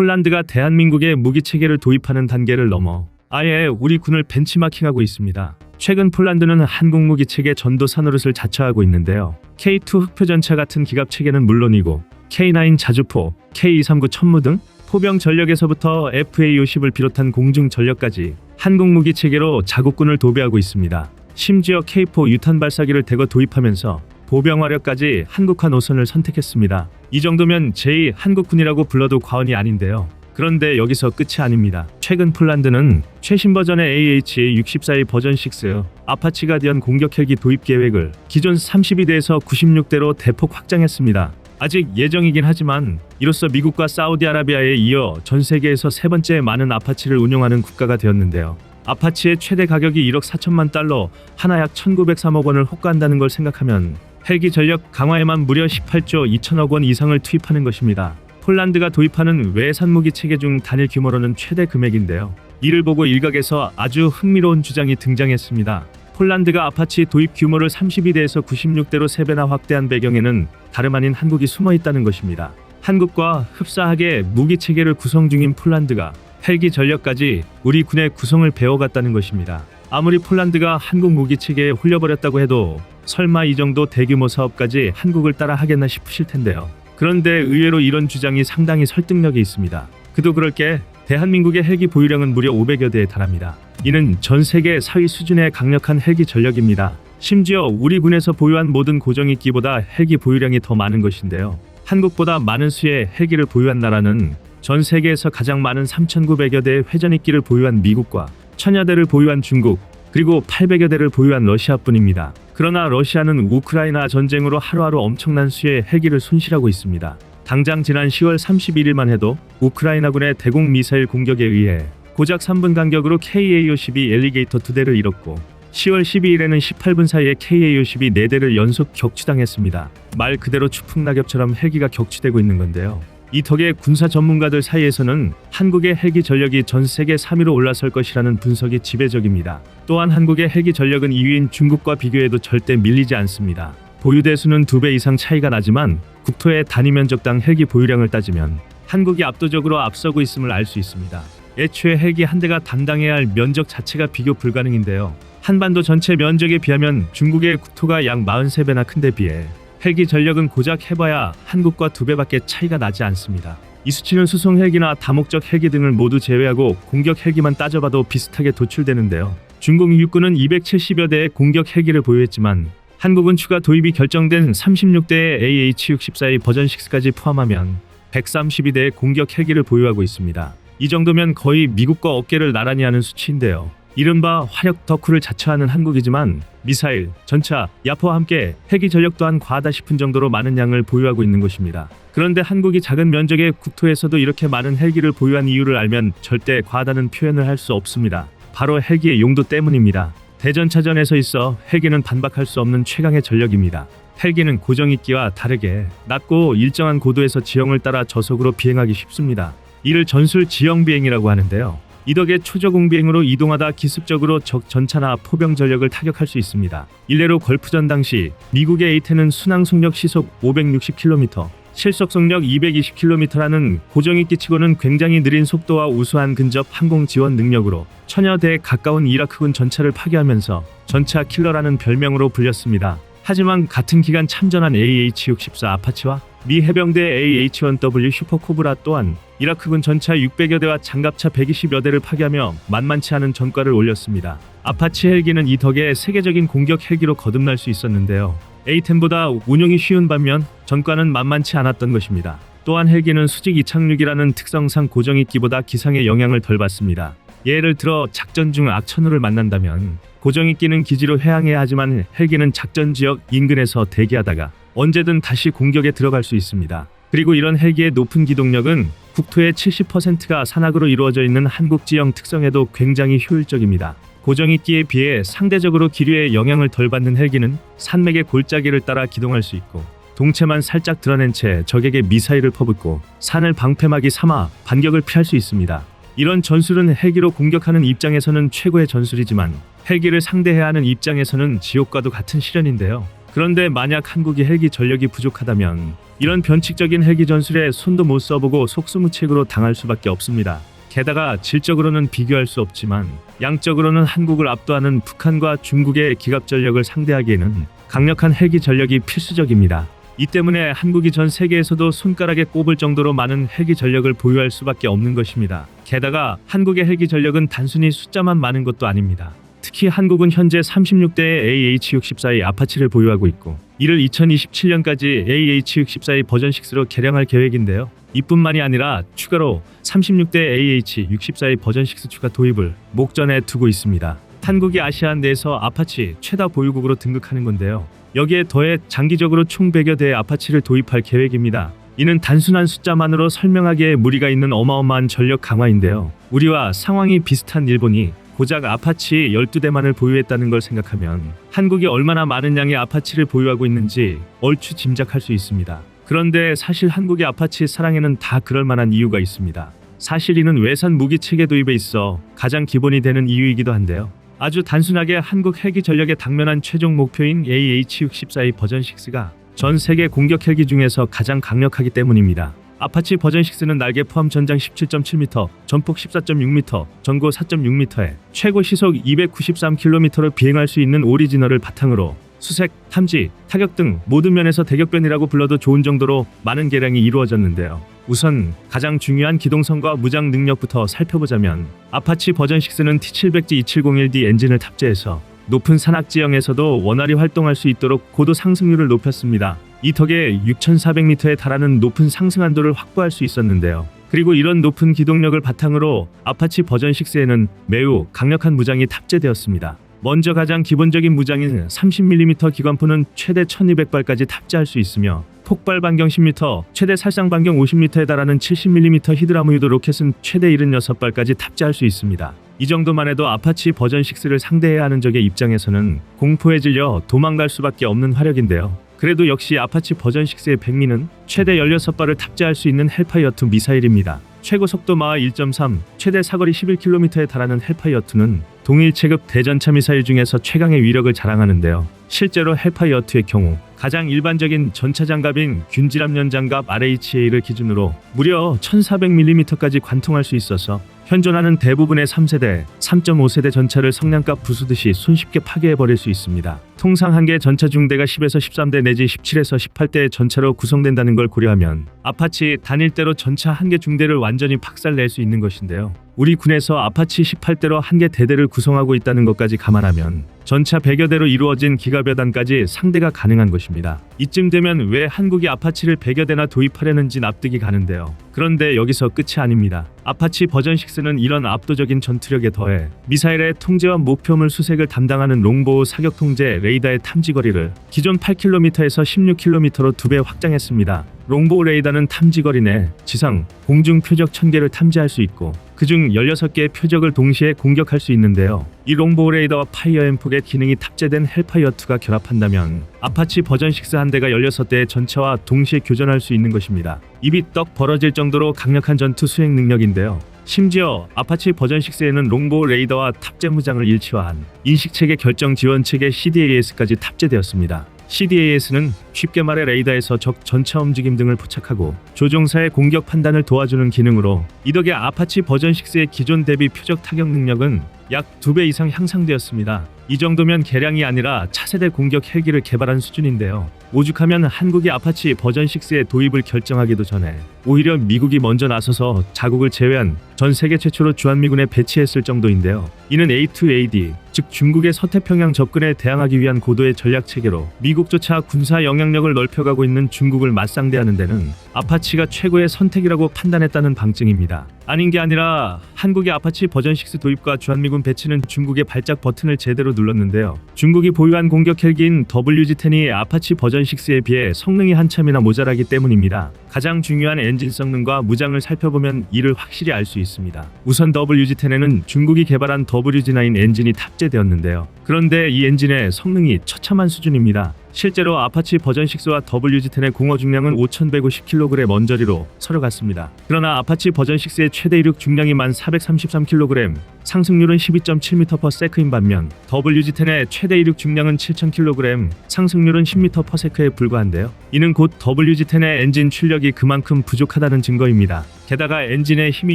폴란드가 대한민국에 무기 체계를 도입하는 단계를 넘어 아예 우리 군을 벤치마킹하고 있습니다. 최근 폴란드는 한국 무기 체계 전도사 노릇을 자처하고 있는데요. K2 흑표 전차 같은 기갑 체계는 물론이고 K9 자주포, K239 천무 등 포병 전력에서부터 FA50을 비롯한 공중 전력까지 한국 무기 체계로 자국군을 도배하고 있습니다. 심지어 K4 유탄 발사기를 대거 도입하면서 보병 화력까지 한국화 노선을 선택했습니다. 이 정도면 제2 한국군이라고 불러도 과언이 아닌데요. 그런데 여기서 끝이 아닙니다. 최근 폴란드는 최신 버전의 AH-64A 버전 6 아파치 가디언 공격 헬기 도입 계획을 기존 32대에서 96대로 대폭 확장했습니다. 아직 예정이긴 하지만 이로써 미국과 사우디아라비아에 이어 전 세계에서 세 번째 많은 아파치를 운용하는 국가가 되었는데요. 아파치의 최대 가격이 1억 4천만 달러, 하나 약 1,903억 원을 호가한다는 걸 생각하면 헬기 전력 강화에만 무려 18조 2천억 원 이상을 투입하는 것입니다. 폴란드가 도입하는 외산 무기 체계 중 단일 규모로는 최대 금액인데요. 이를 보고 일각에서 아주 흥미로운 주장이 등장했습니다. 폴란드가 아파치 도입 규모를 32대에서 96대로 3배나 확대한 배경에는 다름 아닌 한국이 숨어 있다는 것입니다. 한국과 흡사하게 무기 체계를 구성 중인 폴란드가 헬기 전력까지 우리 군의 구성을 배워갔다는 것입니다. 아무리 폴란드가 한국 무기 체계에 홀려버렸다고 해도 설마 이 정도 대규모 사업까지 한국을 따라 하겠나 싶으실 텐데요. 그런데 의외로 이런 주장이 상당히 설득력이 있습니다. 그도 그럴 게 대한민국의 헬기 보유량은 무려 500여 대에 달합니다. 이는 전 세계 사위 수준의 강력한 헬기 전력입니다. 심지어 우리 군에서 보유한 모든 고정익기보다 헬기 보유량이 더 많은 것인데요. 한국보다 많은 수의 헬기를 보유한 나라는 전 세계에서 가장 많은 3,900여 대의 회전익기를 보유한 미국과 천여 대를 보유한 중국, 그리고 800여 대를 보유한 러시아뿐입니다. 그러나 러시아는 우크라이나 전쟁으로 하루하루 엄청난 수의 헬기를 손실하고 있습니다. 당장 지난 10월 31일만 해도 우크라이나군의 대공 미사일 공격에 의해 고작 3분 간격으로 KA-52 엘리게이터 2대를 잃었고 10월 12일에는 18분 사이에 KA-52 4대를 연속 격추당했습니다. 말 그대로 추풍낙엽처럼 헬기가 격추되고 있는 건데요. 이 덕에 군사 전문가들 사이에서는 한국의 헬기 전력이 전 세계 3위로 올라설 것이라는 분석이 지배적입니다. 또한 한국의 헬기 전력은 2위인 중국과 비교해도 절대 밀리지 않습니다. 보유 대수는 2배 이상 차이가 나지만 국토의 단위 면적당 헬기 보유량을 따지면 한국이 압도적으로 앞서고 있음을 알 수 있습니다. 애초에 헬기 한 대가 담당해야 할 면적 자체가 비교 불가능인데요. 한반도 전체 면적에 비하면 중국의 국토가 약 43배나 큰데 비해 헬기 전력은 고작 해봐야 한국과 두 배밖에 차이가 나지 않습니다. 이 수치는 수송 헬기나 다목적 헬기 등을 모두 제외하고 공격 헬기만 따져봐도 비슷하게 도출되는데요. 중국 육군은 270여 대의 공격 헬기를 보유했지만 한국은 추가 도입이 결정된 36대의 AH-64A 버전 6까지 포함하면 132대의 공격 헬기를 보유하고 있습니다. 이 정도면 거의 미국과 어깨를 나란히 하는 수치인데요. 이른바 화력 덕후를 자처하는 한국이지만 미사일, 전차, 야포와 함께 헬기 전력 또한 과하다 싶은 정도로 많은 양을 보유하고 있는 것입니다. 그런데 한국이 작은 면적의 국토에서도 이렇게 많은 헬기를 보유한 이유를 알면 절대 과하다는 표현을 할 수 없습니다. 바로 헬기의 용도 때문입니다. 대전차전에서 있어 헬기는 반박할 수 없는 최강의 전력입니다. 헬기는 고정익기와 다르게 낮고 일정한 고도에서 지형을 따라 저속으로 비행하기 쉽습니다. 이를 전술 지형 비행이라고 하는데요. 이 덕에 초저공 비행으로 이동하다 기습적으로 적 전차나 포병 전력을 타격할 수 있습니다. 일례로 걸프전 당시 미국의 에이텐은 순항 속력 시속 560km, 실속 속력 220km라는 고정익기 치고는 굉장히 느린 속도와 우수한 근접 항공 지원 능력으로 천여 대에 가까운 이라크군 전차를 파괴하면서 전차 킬러라는 별명으로 불렸습니다. 하지만 같은 기간 참전한 AH-64 아파치와 미 해병대 AH-1W 슈퍼코브라 또한 이라크군 전차 600여 대와 장갑차 120여 대를 파괴하며 만만치 않은 전과를 올렸습니다. 아파치 헬기는 이 덕에 세계적인 공격 헬기로 거듭날 수 있었는데요. A10보다 운용이 쉬운 반면 전과는 만만치 않았던 것입니다. 또한 헬기는 수직 이착륙이라는 특성상 고정익기보다 기상의 영향을 덜 받습니다. 예를 들어 작전 중 악천후를 만난다면 고정익기는 기지로 회항해야 하지만 헬기는 작전 지역 인근에서 대기하다가 언제든 다시 공격에 들어갈 수 있습니다. 그리고 이런 헬기의 높은 기동력은 국토의 70%가 산악으로 이루어져 있는 한국 지형 특성에도 굉장히 효율적입니다. 고정익기에 비해 상대적으로 기류에 영향을 덜 받는 헬기는 산맥의 골짜기를 따라 기동할 수 있고 동체만 살짝 드러낸 채 적에게 미사일을 퍼붓고 산을 방패막이 삼아 반격을 피할 수 있습니다. 이런 전술은 헬기로 공격하는 입장에서는 최고의 전술이지만 헬기를 상대해야 하는 입장에서는 지옥과도 같은 시련인데요. 그런데 만약 한국이 헬기 전력이 부족하다면 이런 변칙적인 헬기 전술에 손도 못 써보고 속수무책으로 당할 수밖에 없습니다. 게다가 질적으로는 비교할 수 없지만 양적으로는 한국을 압도하는 북한과 중국의 기갑 전력을 상대하기에는 강력한 헬기 전력이 필수적입니다. 이 때문에 한국이 전 세계에서도 손가락에 꼽을 정도로 많은 헬기 전력을 보유할 수밖에 없는 것입니다. 게다가 한국의 헬기 전력은 단순히 숫자만 많은 것도 아닙니다. 특히 한국은 현재 36대의 AH-64의 아파치를 보유하고 있고 이를 2027년까지 AH-64의 버전 6로 개량할 계획인데요. 이뿐만이 아니라 추가로 36대 AH-64의 버전 6 추가 도입을 목전에 두고 있습니다. 한국이 아시안 내에서 아파치 최다 보유국으로 등극하는 건데요. 여기에 더해 장기적으로 총 100여 대의 아파치를 도입할 계획입니다. 이는 단순한 숫자만으로 설명하기에 무리가 있는 어마어마한 전력 강화인데요. 우리와 상황이 비슷한 일본이 고작 아파치 12대만을 보유했다는 걸 생각하면 한국이 얼마나 많은 양의 아파치를 보유하고 있는지 얼추 짐작할 수 있습니다. 그런데 사실 한국의 아파치 사랑에는 다 그럴 만한 이유가 있습니다. 사실 이는 외산 무기 체계 도입에 있어 가장 기본이 되는 이유이기도 한데요. 아주 단순하게 한국 헬기 전력의 당면한 최종 목표인 AH-64의 버전 6가 전 세계 공격 헬기 중에서 가장 강력하기 때문입니다. 아파치 버전 6는 날개 포함 전장 17.7m, 전폭 14.6m, 전고 4.6m에 최고 시속 293km를 비행할 수 있는 오리지널을 바탕으로 수색, 탐지, 타격 등 모든 면에서 대격변이라고 불러도 좋은 정도로 많은 개량이 이루어졌는데요. 우선 가장 중요한 기동성과 무장 능력부터 살펴보자면 아파치 버전 6는 T700G 2701D 엔진을 탑재해서 높은 산악 지형에서도 원활히 활동할 수 있도록 고도 상승률을 높였습니다. 이 덕에 6,400m에 달하는 높은 상승 한도를 확보할 수 있었는데요. 그리고 이런 높은 기동력을 바탕으로 아파치 버전 6에는 매우 강력한 무장이 탑재되었습니다. 먼저 가장 기본적인 무장인 30mm 기관포는 최대 1200발까지 탑재할 수 있으며 폭발 반경 10m, 최대 살상 반경 50m에 달하는 70mm 히드라무 유도 로켓은 최대 76발까지 탑재할 수 있습니다. 이 정도만 해도 아파치 버전 6를 상대해야 하는 적의 입장에서는 공포에 질려 도망갈 수밖에 없는 화력인데요. 그래도 역시 아파치 버전 6의 백미는 최대 16발을 탑재할 수 있는 헬파이어2 미사일입니다. 최고 속도 마하 1.3, 최대 사거리 11km에 달하는 헬파이어2는 동일 체급 대전차 미사일 중에서 최강의 위력을 자랑하는데요. 실제로 헬파이어2의 경우 가장 일반적인 전차 장갑인 균질압 장갑 RHA를 기준으로 무려 1400mm까지 관통할 수 있어서 현존하는 대부분의 3세대, 3.5세대 전차를 성냥갑 부수듯이 손쉽게 파괴해버릴 수 있습니다. 통상 한 개 전차 중대가 10에서 13대 내지 17에서 18대의 전차로 구성된다는 걸 고려하면 아파치 단일대로 전차 한 개 중대를 완전히 박살낼 수 있는 것인데요. 우리 군에서 아파치 18대로 한 개 대대를 구성하고 있다는 것까지 감안하면 전차 100여 대로 이루어진 기가벼단까지 상대가 가능한 것입니다. 이쯤 되면 왜 한국이 아파치를 100여 대나 도입하려는지 납득이 가는데요. 그런데 여기서 끝이 아닙니다. 아파치 버전 6는 이런 압도적인 전투력에 더해 미사일의 통제와 목표물 수색을 담당하는 롱보우 사격 통제 레이더의 탐지 거리를 기존 8km에서 16km로 두 배 확장했습니다. 롱보우 레이더는 탐지 거리 내 지상, 공중 표적 1000개를 탐지할 수 있고 그중 16개의 표적을 동시에 공격할 수 있는데요. 이 롱보우 레이더와 파이어 엠폭의 기능이 탑재된 헬파이어2가 결합한다면 아파치 버전 6한 대가 16대의 전차와 동시에 교전할 수 있는 것입니다. 입이 떡 벌어질 정도로 강력한 전투 수행 능력인데요. 심지어 아파치 버전 6에는 롱보우 레이더와 탑재 무장을 일치화한 인식체계 결정 지원 체계 CDAS까지 탑재되었습니다. CDAS는 쉽게 말해 레이더에서 적 전차 움직임 등을 포착하고 조종사의 공격 판단을 도와주는 기능으로 이 덕에 아파치 버전 6의 기존 대비 표적 타격 능력은 약 2배 이상 향상되었습니다. 이 정도면 개량이 아니라 차세대 공격 헬기를 개발한 수준인데요. 오죽하면 한국이 아파치 버전 6의 도입을 결정하기도 전에 오히려 미국이 먼저 나서서 자국을 제외한 전 세계 최초로 주한미군에 배치했을 정도인데요. 이는 A2AD, 즉 중국의 서태평양 접근에 대항하기 위한 고도의 전략 체계로 미국조차 군사 영향력을 넓혀가고 있는 중국을 맞상대하는 데는 아파치가 최고의 선택이라고 판단했다는 방증입니다. 아닌 게 아니라 한국의 아파치 버전 6 도입과 주한미군 배치는 중국의 발작 버튼을 제대로 눌렀는데요. 중국이 보유한 공격 헬기인 WG-10이 아파치 버전 6에 비해 성능이 한참이나 모자라기 때문입니다. 가장 중요한 엔진 성능과 무장을 살펴보면 이를 확실히 알 수 있습니다. 우선 WG10에는 중국이 개발한 WG9 엔진이 탑재되었는데요. 그런데 이 엔진의 성능이 처참한 수준입니다. 실제로 아파치 버전 6와 WG10의 공허 중량은 5,150kg 언저리로 서로 같습니다. 그러나 아파치 버전 6의 최대 이륙 중량이 1,433kg, 상승률은 12.7m/s인 반면 WG10의 최대 이륙 중량은 7,000kg, 상승률은 10m/s에 불과한데요. 이는 곧 WG10의 엔진 출력이 그만큼 부족하다는 증거입니다. 게다가 엔진의 힘이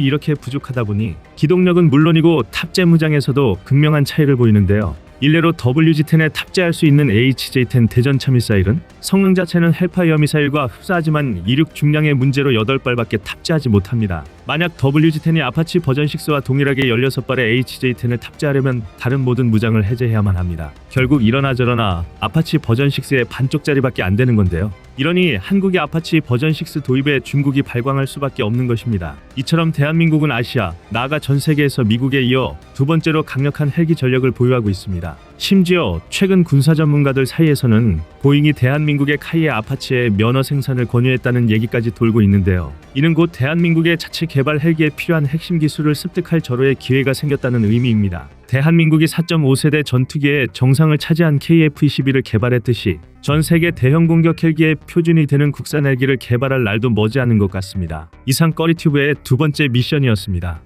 이렇게 부족하다 보니 기동력은 물론이고 탑재 무장에서도 극명한 차이를 보이는데요. 일례로 WG10에 탑재할 수 있는 HJ10 대전차 미사일은 성능 자체는 헬파이어 미사일과 흡사하지만 이륙 중량의 문제로 8발밖에 탑재하지 못합니다. 만약 WG10이 아파치 버전 6와 동일하게 16발의 HJ10을 탑재하려면 다른 모든 무장을 해제해야만 합니다. 결국 이러나 저러나 아파치 버전 6의 반쪽짜리밖에 안 되는 건데요. 이러니 한국의 아파치 버전 6 도입에 중국이 발광할 수밖에 없는 것입니다. 이처럼 대한민국은 아시아, 나아가 전 세계에서 미국에 이어 두 번째로 강력한 헬기 전력을 보유하고 있습니다. 심지어 최근 군사 전문가들 사이에서는 보잉이 대한민국의 카이에 아파치의 면허 생산을 권유했다는 얘기까지 돌고 있는데요. 이는 곧 대한민국의 자체 개발 헬기에 필요한 핵심 기술을 습득할 절호의 기회가 생겼다는 의미입니다. 대한민국이 4.5세대 전투기의 정상을 차지한 KF-22를 개발했듯이 전 세계 대형 공격 헬기의 표준이 되는 국산 헬기를 개발할 날도 머지않은 것 같습니다. 이상 꺼리튜브의 두 번째 미션이었습니다.